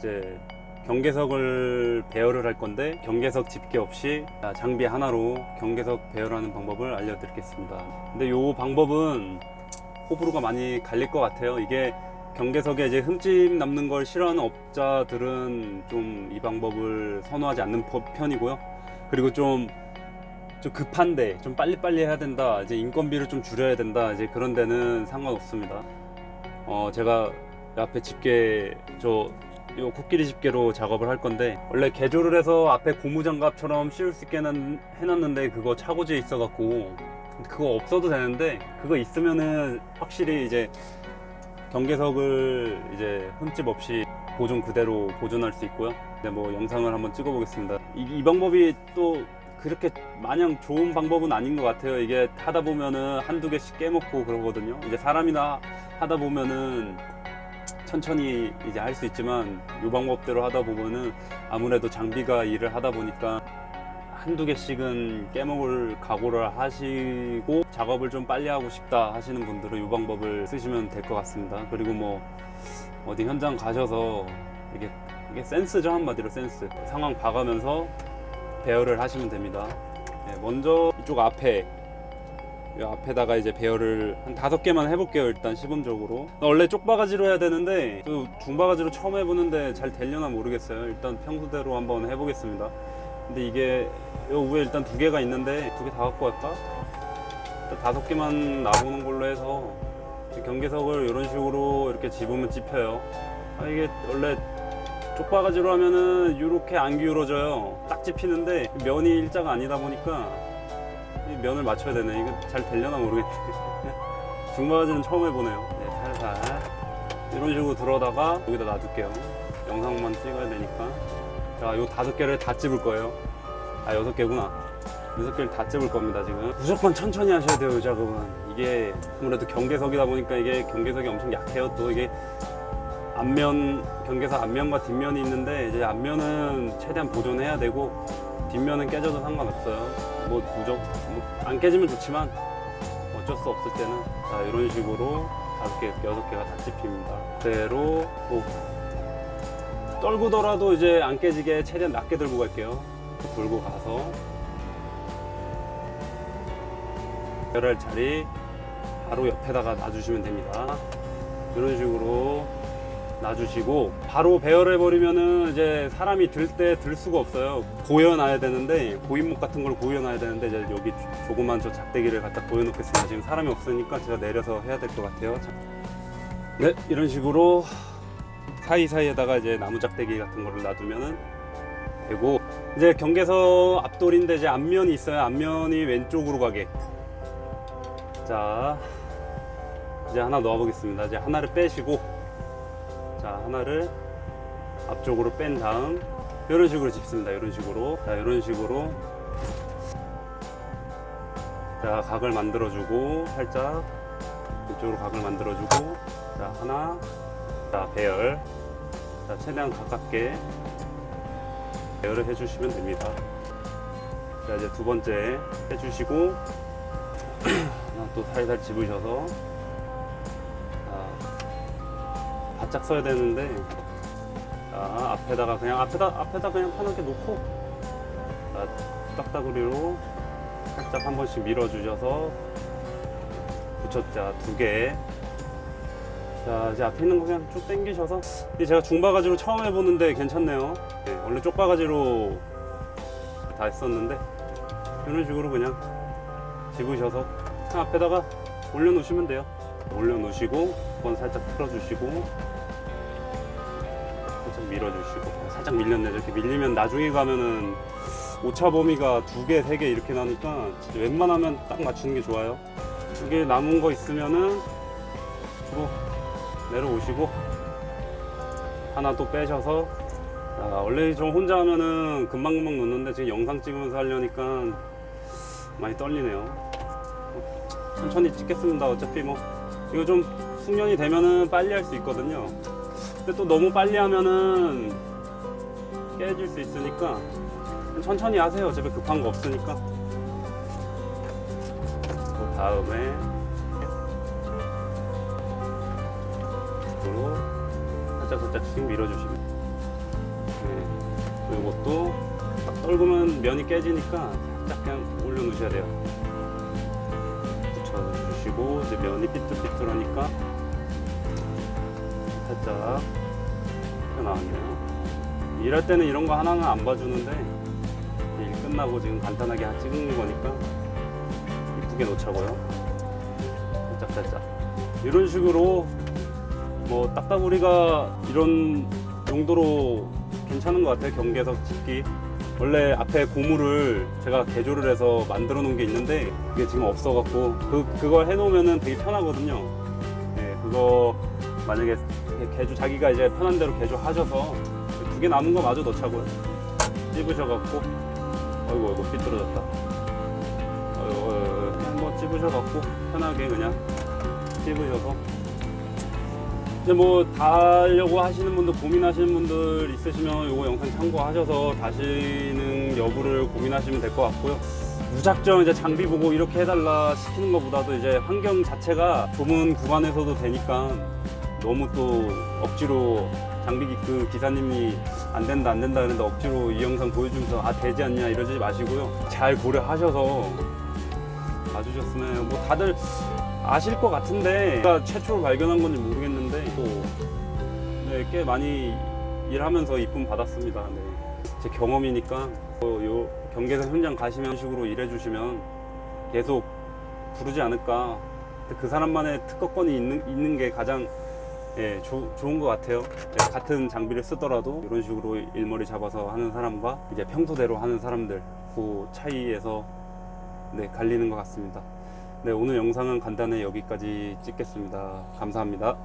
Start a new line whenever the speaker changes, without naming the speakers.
이제 경계석을 배열을 할 건데 경계석 집게 없이 장비 하나로 경계석 배열하는 방법을 알려드리겠습니다. 근데 이 방법은 호불호가 많이 갈릴 것 같아요. 이게 경계석에 이제 흠집 남는 걸 싫어하는 업자들은 좀 이 방법을 선호하지 않는 법- 편이고요. 그리고 좀, 좀 급한데 좀 빨리빨리 해야 된다. 이제 인건비를 좀 줄여야 된다. 이제 그런 데는 상관없습니다. 어, 제가 이 앞에 집게 저 요 코끼리 집게로 작업을 할 건데 원래 개조를 해서 앞에 고무장갑처럼 씌울 수 있게 해놨- 해놨는데 그거 차고지에 있어갖고 그거 없어도 되는데 그거 있으면은 확실히 이제 경계석을 이제 흠집 없이 보존 그대로 보존할 수 있고요. 근데 뭐 영상을 한번 찍어보겠습니다. 이, 이 방법이 또 그렇게 마냥 좋은 방법은 아닌 것 같아요. 이게 하다 보면은 한두 개씩 깨먹고 그러거든요. 이제 사람이나 하다 보면은 천천히 이제 할 수 있지만 이 방법대로 하다 보면은 아무래도 장비가 일을 하다 보니까 한두 개씩은 깨먹을 각오를 하시고 작업을 좀 빨리 하고 싶다 하시는 분들은 이 방법을 쓰시면 될 것 같습니다. 그리고 뭐 어디 현장 가셔서 이게 이게 센스죠 한마디로 센스 상황 봐가면서 배열을 하시면 됩니다. 네, 먼저 이쪽 앞에 이 앞에다가 이제 배열을 한 다섯 개만 해볼게요 일단 시범적으로. 원래 쪽바가지로 해야 되는데 또 중바가지로 처음 해보는데 잘 되려나 모르겠어요. 일단 평소대로 한번 해보겠습니다. 근데 이게 요 위에 일단 두 개가 있는데 두 개 다 갖고 갈까? 다섯 개만 나오는 걸로 해서 경계석을 이런 식으로 이렇게 집으면 찝혀요. 아 이게 원래 쪽바가지로 하면은 이렇게 안 기울어져요. 딱 집히는데 면이 일자가 아니다 보니까 이 면을 맞춰야 되네. 이거 잘 되려나 모르겠네. 중바가지는 처음 해보네요. 네, 살살. 이런 식으로 들어다가 여기다 놔둘게요. 영상만 찍어야 되니까. 자, 요 다섯 개를 다 찝을 거예요. 아, 여섯 개구나. 여섯 개를 다 찝을 겁니다, 지금. 무조건 천천히 하셔야 돼요, 이 작업은. 이게 아무래도 경계석이다 보니까 이게 경계석이 엄청 약해요. 또 이게 앞면, 경계석 앞면과 뒷면이 있는데 이제 앞면은 최대한 보존해야 되고 뒷면은 깨져도 상관없어요. 뭐 무적 뭐 안 깨지면 좋지만 어쩔 수 없을 때는 자 이런 식으로 다섯 개 여섯 개가 다 찝힙니다. 그대로 뭐 떨구더라도 이제 안 깨지게 최대한 낮게 들고 갈게요. 들고 가서 열할 자리 바로 옆에다가 놔주시면 됩니다. 이런 식으로 놔주시고 바로 배열해 버리면은 이제 사람이 들 때 들 수가 없어요. 고여놔야 되는데 고인목 같은 걸 고여놔야 되는데 이제 여기 조- 조그만 저 작대기를 갖다 고여놓겠습니다. 지금 사람이 없으니까 제가 내려서 해야 될 것 같아요. 자. 네 이런 식으로 사이 사이에다가 이제 나무 작대기 같은 거를 놔두면은 되고 이제 경계석 앞돌인데 이제 앞면이 있어요. 앞면이 왼쪽으로 가게. 자 이제 하나 넣어 보겠습니다. 이제 하나를 빼시고 자 하나를 앞쪽으로 뺀 다음 이런 식으로 짚습니다. 이런 식으로. 자 이런 식으로. 자 각을 만들어 주고 살짝 이쪽으로 각을 만들어 주고. 자 하나. 자 배열. 자 최대한 가깝게 배열을 해주시면 됩니다. 자 이제 두 번째 해주시고 또 살살 집으셔서 바짝 서야 되는데. 자 앞에다가 그냥 앞에다 앞에다 그냥 편하게 놓고. 자 딱따구리로 살짝 한 번씩 밀어주셔서 붙였자 두 개. 자 이제 앞에 있는 거 그냥 쭉 당기셔서. 이게 제가 중바가지로 처음 해보는데 괜찮네요. 네, 원래 쪽바가지로 다 했었는데. 이런 식으로 그냥 집으셔서 그냥 앞에다가 올려놓으시면 돼요. 올려놓으시고 한번 살짝 풀어주시고 밀어주시고 살짝 밀렸네 이렇게 밀리면 나중에 가면은 오차 범위가 두 개, 세 개 이렇게 나니까 웬만하면 딱 맞추는 게 좋아요. 이게 남은 거 있으면은 뭐 내려오시고 하나 또 빼셔서 자, 원래 저 혼자 하면은 금방금방 놓는데 지금 영상 찍으면서 하려니까 많이 떨리네요. 천천히 찍겠습니다. 어차피 뭐 이거 좀 숙련이 되면은 빨리 할 수 있거든요. 근데 또 너무 빨리 하면은 깨질 수 있으니까 천천히 하세요. 어차피 급한 거 없으니까. 그 다음에 으로 살짝 살짝씩 밀어주시면 네. 이것도 딱 떨구면 면이 깨지니까 살짝 그냥 올려놓으셔야 돼요. 붙여주시고 이제 면이 삐뚤삐뚤하니까 살짝 펴나왔네요. 일할 때는 이런 거 하나는 안 봐주는데 일 끝나고 지금 간단하게 찍은 거니까 이쁘게 놓자고요. 살짝 살짝 이런 식으로 뭐 딱따구리가 이런 용도로 괜찮은 것 같아요. 경계석 집기. 원래 앞에 고무를 제가 개조를 해서 만들어 놓은 게 있는데 그게 지금 없어갖고 그 그걸 해놓으면은 되게 편하거든요. 네, 그거 만약에 개조 자기가 이제 편한 대로 개조하셔서 두 개 남은 거 마저 넣자고요. 찝으셔갖고 어이구 어이구 삐뚤어졌다. 한번 찝으셔갖고 편하게 그냥 찝으셔서 이제 뭐 달려고 하시는 분들 고민하시는 분들 있으시면 요거 영상 참고하셔서 다시는 여부를 고민하시면 될 것 같고요. 무작정 이제 장비 보고 이렇게 해달라 시키는 것보다도 이제 환경 자체가 좁은 구간에서도 되니까 너무 또 억지로 장비 기- 그 기사님이 안 된다 안 된다 그랬는데 억지로 이 영상 보여주면서 아 되지 않냐 이러지 마시고요. 잘 고려하셔서 봐주셨으면 뭐 다들 아실 것 같은데 제가 최초로 발견한 건지 모르겠는데 또 네, 꽤 많이 일하면서 이쁨 받았습니다. 네. 제 경험이니까 어, 요 경계선 현장 가시면 식으로 일해주시면 계속 부르지 않을까. 그 사람만의 특허권이 있는, 있는 게 가장 예, 조- 좋은 것 같아요. 예, 같은 장비를 쓰더라도 이런 식으로 일머리 잡아서 하는 사람과 이제 평소대로 하는 사람들 그 차이에서 네, 갈리는 것 같습니다. 네, 오늘 영상은 간단히 여기까지 찍겠습니다. 감사합니다.